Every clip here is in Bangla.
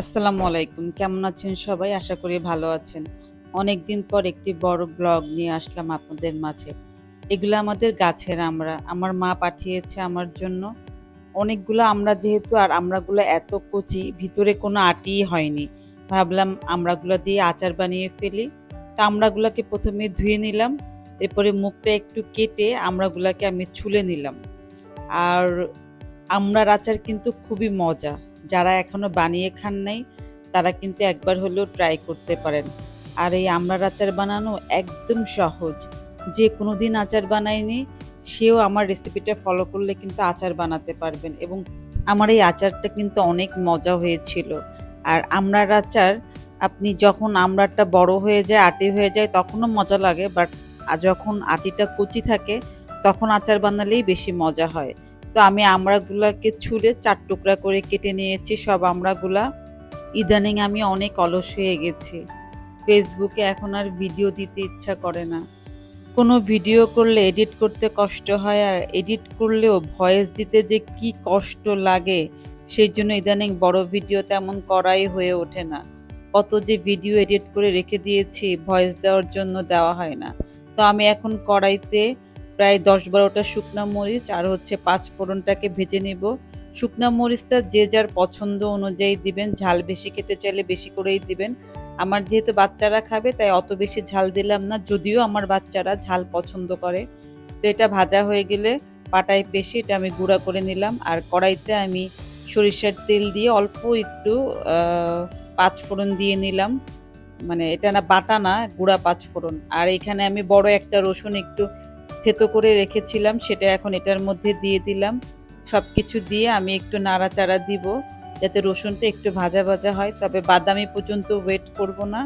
আসসালামু আলাইকুম। কেমন আছেন সবাই? আশা করি ভালো আছেন। অনেক দিন পর একটি বড় ব্লগ নিয়ে আসলাম আপনাদের মাঝে। এগুলো আমাদের গাছের আমরা। আমার মা পাঠিয়েছে আমার জন্য। অনেকগুলো আমরা যেহেতু আর আমরাগুলো এত কচি, ভিতরে কোনো আটিই হয়নি। ভাবলাম আমরাগুলো দিয়ে আচার বানিয়ে ফেলি। তা আমরাগুলোকে প্রথমে ধুয়ে নিলাম। এরপরে মুখটা একটু কেটে আমরাগুলোকে আমি ছুলে নিলাম। আর আমড়ার আচার কিন্তু খুবই মজা। যারা এখনও বানিয়ে খান নাই, তারা কিন্তু একবার হলেও ট্রাই করতে পারেন। আর এই আমড়ার আচার বানানো একদম সহজ। যে কোনো দিন আচার বানায়নি, সেও আমার রেসিপিটা ফলো করলে কিন্তু আচার বানাতে পারবেন এবং আমার এই আচারটা কিন্তু অনেক মজা হয়েছিল। আর আমড়ার আচার, আপনি যখন আমড়াটা বড় হয়ে যায়, আটি হয়ে যায়, তখনও মজা লাগে বাট যখন আটিটা কুচি থাকে, তখন আচার বানালেই বেশি মজা হয়। তো আমি আমড়াগুলাকে ছুলে চার টুকরা করে কেটে নিয়েছি, সব আমড়াগুলা ইদানিং আমি অনেক অলস হয়ে গেছি। ফেসবুকে এখন আর ভিডিও দিতে ইচ্ছা করে না। কোনো ভিডিও করলে এডিট করতে কষ্ট হয়, আর এডিট করলেও ভয়েস দিতে যে কি কষ্ট লাগে, সেই জন্য ইদানিং বড় ভিডিও তেমন করাই হয়ে ওঠে না। কত যে ভিডিও এডিট করে রেখে দিয়েছি, ভয়েস দেওয়ার জন্য দেওয়া হয় না। তো আমি এখন কড়াইতে প্রায় দশ বারোটা শুকনা মরিচ আর হচ্ছে পাঁচ ফোড়নটাকে ভেজে নেব। শুকনা মরিচটা যে যার পছন্দ অনুযায়ী দিবেন, ঝাল বেশি খেতে চাইলে বেশি করেই দিবেন। আমার যেহেতু বাচ্চারা খাবে, তাই অত বেশি ঝাল দিলাম না, যদিও আমার বাচ্চারা ঝাল পছন্দ করে। তো এটা ভাজা হয়ে গেলে পাটায় পেশি, এটা আমি গুঁড়া করে নিলাম। আর কড়াইতে আমি সরিষার তেল দিয়ে অল্প একটু পাঁচ ফোড়ন দিয়ে নিলাম। মানে এটা না বাটা না, গুঁড়া পাঁচ ফোড়ন। আর এখানে আমি বড় একটা রসুন একটু থেতো করে রেখেছিলাম, সেটা এখন এটার মধ্যে দিয়ে দিলাম। সব কিছু দিয়ে আমি একটু নাড়াচাড়া দিব, যাতে রসুনটা একটু ভাজা ভাজা হয়, তবে বাদামি পর্যন্ত ওয়েট করব না।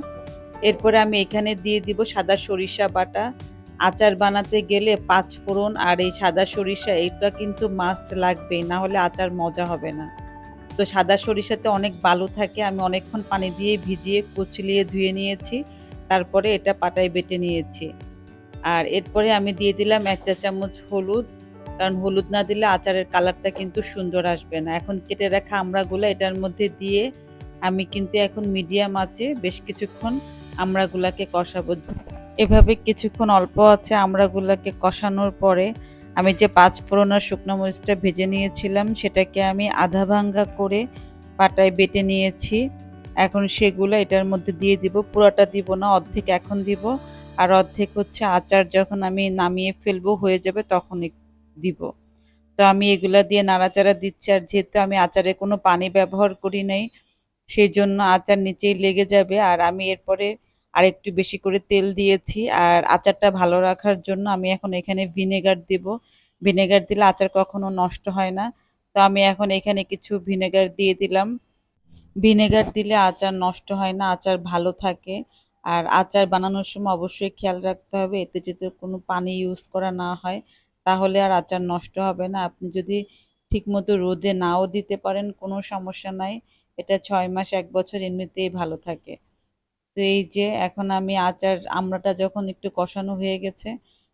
এরপরে আমি এখানে দিয়ে দিব সাদা সরিষা বাটা। আচার বানাতে গেলে পাঁচ ফোড়ন আর এই সাদা সরিষা, এটা কিন্তু মাস্ট লাগবে, না হলে আচার মজা হবে না। তো সাদা সরিষাতে অনেক বালু থাকে, আমি অনেকক্ষণ পানি দিয়ে ভিজিয়ে কুচলিয়ে ধুয়ে নিয়েছি। তারপরে এটা পাটায় বেটে নিয়েছি। আর এরপরে আমি দিয়ে দিলাম এক চা চামচ হলুদ, কারণ হলুদ না দিলে আচারের কালারটা কিন্তু সুন্দর আসবে না। এখন কেটে রাখা আমড়াগুলো এটার মধ্যে দিয়ে আমি কিন্তু এখন মিডিয়াম আছে বেশ কিছুক্ষণ আমড়াগুলাকে কষাবো। এভাবে কিছুক্ষণ অল্প আছে আমড়াগুলাকে কষানোর পরে আমি যে পাঁচ ফোড়ন আর শুকনো মরিচটা ভেজে নিয়েছিলাম সেটাকে আমি আধা ভাঙ্গা করে পাটায় বেটে নিয়েছি। এখন সেগুলো এটার মধ্যে দিয়ে দিব। পুরোটা দিব না, অর্ধেক এখন দিব। আর অর্ধেক হচ্ছে আচার যখন আমি নামিয়ে ফেলব, হয়ে যাবে তখন দিব। তো আমি এগুলা দিয়ে নাড়াচাড়া দিচ্ছি আর যেহেতু আমি আচারে কোনো পানি ব্যবহার করি নাই সেই জন্য আচার নিচেই লেগে যাবে। আর আমি এরপরে আর একটু বেশি করে তেল দিয়েছি আর আচারটা ভালো রাখার জন্য আমি এখন এখানে ভিনেগার দেব। ভিনেগার দিলে আচার কখনো নষ্ট হয় না। তো আমি এখন এখানে কিছু ভিনেগার দিয়ে দিলাম। ভিনেগার দিলে আচার নষ্ট হয় না, আচার ভালো থাকে। আর আচার বানানোর সময় অবশ্যই খেয়াল রাখতে হবে, এতে যাতে কোনো পানি ইউজ করা না হয়, তাহলে আর আচার নষ্ট হবে না। আপনি যদি ঠিকমতো রোদে নাও দিতে পারেন, কোনো সমস্যা নাই। এটা ছয় মাস, এক বছর এমনিতেই ভালো থাকে। তো এই যে, এখন আমি আচার আমড়াটা যখন একটু কষানো হয়ে গেছে,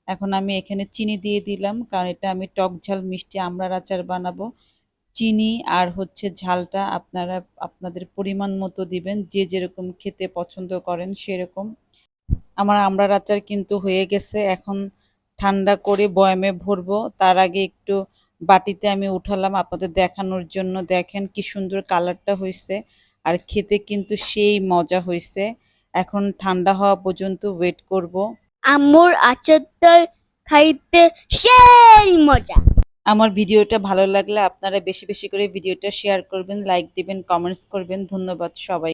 এখন আমি এখানে চিনি দিয়ে দিলাম, কারণ এটা আমি টক ঝাল মিষ্টি আমড়ার আচার বানাবো। চিনি আর হচ্ছে ঝালটা আপনারা আপনাদের পরিমাণ মতো দিবেন। যে যেরকম খেতে পছন্দ করেন সেরকম। আমার আমড়ার আচার কিন্তু হয়ে গেছে। এখন ঠান্ডা করে বয়ামে ভরবো। তার আগে একটু বাটিতে আমি উঠালাম। আপনাদের দেখানোর জন্য দেখেন কি সুন্দর কালারটা হয়েছে। আর খেতে কিন্তু সেই মজা হয়েছে। এখন ঠান্ডা হওয়া পর্যন্ত ওয়েট করব। আম্মুর আচারটা খাইতে সেই মজা। আমার ভিডিওটা ভালো লাগলে আপনারা বেশি বেশি করে ভিডিওটা শেয়ার করবেন লাইক দিবেন কমেন্টস করবেন। ধন্যবাদ সবাই